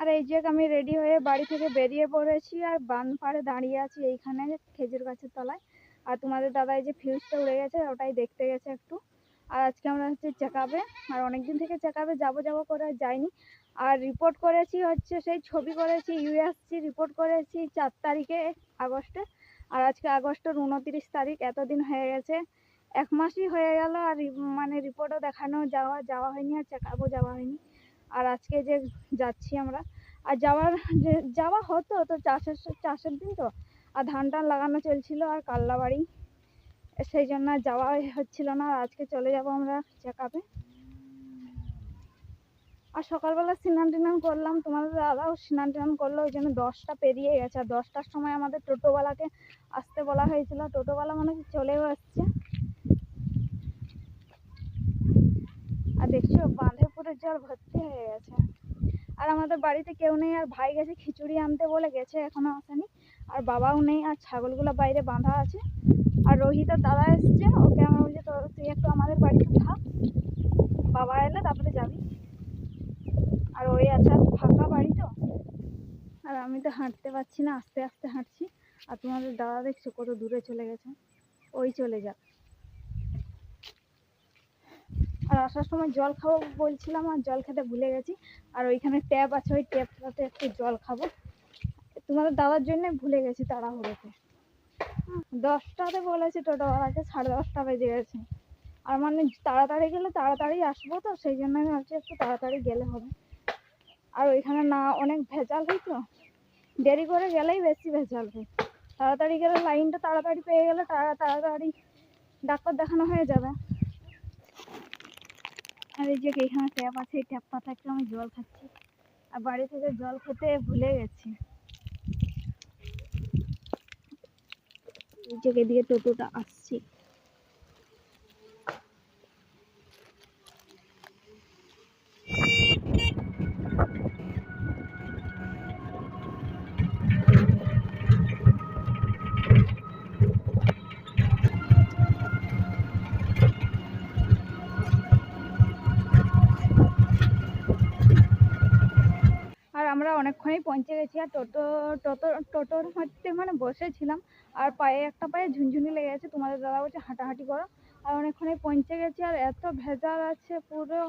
আর এই যে আমি রেডি হয়ে বাড়ি থেকে বেরিয়ে পড়েছি আর বান পাড়ে দাঁড়িয়ে আছি এইখানে খেজুর গাছের তলায়। আর তোমাদের দাদা এই যে ফিউজটা উড়ে গেছে, ওটাই দেখতে গেছে একটু। আর আজকে আমরা হচ্ছে চেক আপে আর অনেক দিন থেকে চেক আপে যাব যাব করে যাইনি। আর রিপোর্ট করেছি হচ্ছে সেই ছবি করেছি ইউএসসি রিপোর্ট করেছি চার তারিখে আগস্টে। আর আজকে আগস্টের উনতিরিশ তারিখ, এতদিন হয়ে গেছে। এক মাসই হয়ে গেল আর মানে রিপোর্টও দেখানো যাওয়া যাওয়া হয়নি আর চেক আপও যাওয়া হয়নি। আর আজকে যে যাচ্ছি আমরা, আর যাওয়ার যে, যাওয়া হতো তো চাষের চাষের দিন তো, আর ধান টান লাগানো চলছিল আর কাল্লা বাড়ি সেই জন্য যাওয়া হচ্ছিল না, আর আজকে চলে যাব আমরা চেক আপে আর সকালবেলা স্নান টান করলাম, তোমাদের দাদাও স্নান টান করল, ওই জন্য দশটা পেরিয়ে গেছে, আর দশটার সময় আমাদের টোটোওয়ালাকে আসতে বলা হয়েছিল, টোটোওয়ালা মনে চলেও আসছে আর দেখছ জল ভর্তি হয়ে গেছে। আর আমাদের বাড়িতে কেউ নেই, আর ভাই গেছে খিচুড়ি আনতে বলে গেছে, এখনও আসেনি। আর বাবাও নেই, আর ছাগলগুলো বাইরে বাঁধা আছে। আর রোহিতের দাদা এসছে, ওকে আমার বলছে তো তুই একটু আমাদের বাড়িতে থাক। বাবা এলে তারপরে যাবি। আর ওই আছে আর ফাঁকা বাড়ি তো। আর আমি তো হাঁটতে পারছি না, আস্তে আস্তে হাঁটছি। আর তোমাদের দাদা দেখছ কত দূরে চলে গেছে। ওই চলে যাক আর আসার সময় জল খাব বলছিলাম আর জল খেতে ভুলে গেছি। আর ওইখানে ট্যাপ আছে, ওই ট্যাপটাতে একটু জল খাব। তোমাদের দাদার জন্য ভুলে গেছি তাড়াহুড়োতে। দশটাতে বলেছে টোটোওয়ালাকে সাড়ে দশটা বেজে গেছে। আর মানে তাড়াতাড়ি গেলে তাড়াতাড়ি আসব তো, সেই জন্য আমি ভাবছি একটু তাড়াতাড়ি গেলে হবে। আর ওইখানে না, অনেক ভেজাল হয় তো। দেরি করে গেলেই বেশি ভেজাল হয়। তাড়াতাড়ি গেলে লাইনটা তাড়াতাড়ি পেয়ে গেলে তাড়া তাড়াতাড়ি ডাক্তার দেখানো হয়ে যাবে। আর এই যে এখানে ট্যাপ আছে, এই ট্যাপ পাতা থেকে আমি জল খাচ্ছি। আর বাড়ি থেকে জল খেতে ভুলে গেছি। এই যে এদিকে টোটোটা আসছে। আমরা অনেকক্ষণই পৌঁছে গেছি আর টোটো টোটো টোটোর মধ্যে মানে বসেছিলাম আর পায়ে একটা পায়ে ঝুনঝুনি লেগে গেছে। তোমাদের দাদা বলছে, হাঁটাহাঁটি করো। আর অনেকক্ষণই পৌঁছে গেছি আর এত ভেজাল আছে, পুরো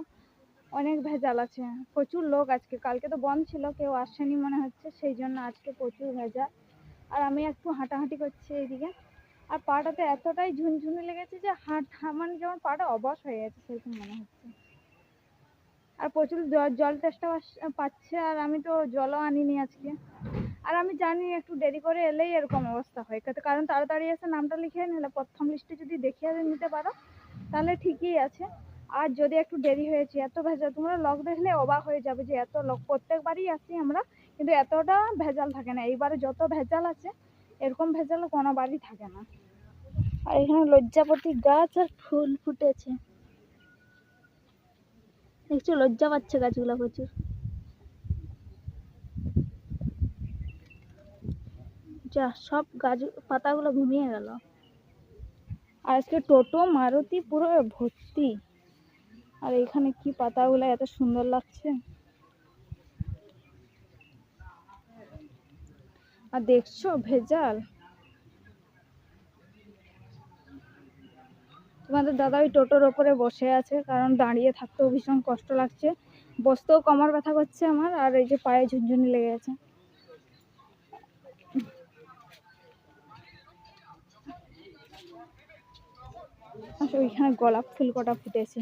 অনেক ভেজাল আছে। প্রচুর লোক আজকে। কালকে তো বন্ধ ছিল, কেউ আসেনি মনে হচ্ছে, সেই জন্য আজকে প্রচুর ভেজাল। আর আমি একটু হাঁটাহাঁটি করছি এইদিকে। আর পাটাতে এতটাই ঝুনঝুনি লেগেছে যে হাঁট মানে যেমন পাটা অবশ হয়ে গেছে, সেরকম মনে হচ্ছে। আর প্রচুর জল তেষ্টা পাচ্ছে আর আমি তো জলও আনিনি আজকে। আর আমি জানি একটু দেরি করে এলেই এরকম অবস্থা হয়। কারণ তাড়াতাড়ি এসে নামটা লিখে নিলে, প্রথম লিস্টে যদি দেখিয়ে নিতে পারো, তাহলে ঠিকই আছে। আর যদি একটু দেরি হয়েছে, এত ভেজাল, তোমরা লক দেখলে অবাক হয়ে যাবে যে এত লোক প্রত্যেকবারই আসি আমরা, কিন্তু এতটা ভেজাল থাকে না। এইবারে যত ভেজাল আছে, এরকম ভেজাল কোনো বাড়ি থাকে না। আর এখানে লজ্জাপতি গাছ আর ফুল ফুটেছে। দেখছ লজ্জা পাচ্ছে গাছগুলো প্রচুর। যা, সব গাছ, পাতাগুলো ঘুমিয়ে গেল। আজকে টোটো, মারুতি পুরো ভর্তি। আর এখানে কি পাতাগুলো এত সুন্দর লাগছে। আর দেখছ, ভেজাল। তোমাদের দাদা ওই টোটোর ওপরে বসে আছে, কারণ দাঁড়িয়ে থাকতেও ভীষণ কষ্ট লাগছে বসতেও কমর ব্যথা করছে আমার, আর এই যে পায়ে ঝুনঝুনি লেগে গেছে আচ্ছা ওইখানে গোলাপ ফুল কটা ফুটেছে।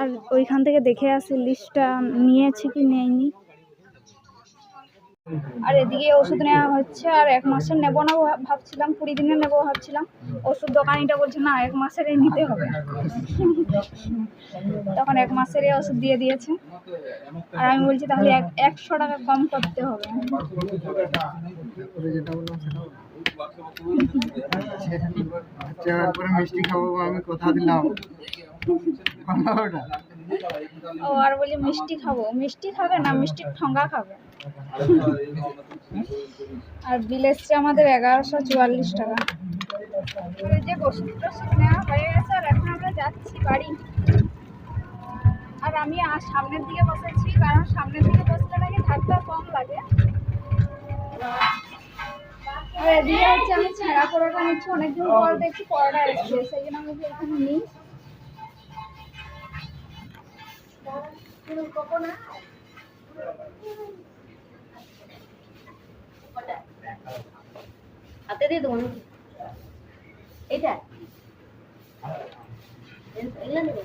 আর ওইখান থেকে দেখে আসি লিস্টটা নিয়েছে কি নেয়নি। আর এদিকে ওষুধ নেওয়া হচ্ছে, আর এক মাসের নেব না ভাবছিলাম, কুড়ি দিনে নেব ভাবছিলাম। ওষুধ দোকানিটা বলছে, না, এক মাসেরই নিতে হবে। তখন এক মাসেরই ওষুধ দিয়ে দিয়েছে। আর আমি বলছি, তাহলে এক একশো টাকা কম করতে হবে। মিষ্টি খাব আমি কথা দিলাম। ও, আর বলি মিষ্টি খাব। মিষ্টি খাবে না মিষ্টির ঠোঙ্গা খাবে। আর বিল এসছে আমাদের এগারোশো চুয়াল্লিশ টাকা। যে টষুধ নেওয়া হয়ে গেছে, আর এখন আমরা যাচ্ছি বাড়ি। আর আমি আর সামনের দিকে বসেছি, কারণ সামনের দিকে বসলে নাকি ধাক্কা কম লাগে। আর এদিকে হচ্ছে আমি ছেঁড়া পরোটা নিচ্ছি, অনেকদিন পর দেখছি, পরোটা এসছে, সেই জন্য আমি এখানে নিই। হাতে দিয়ে দেবো নাকি এইটা এগুলো দেবো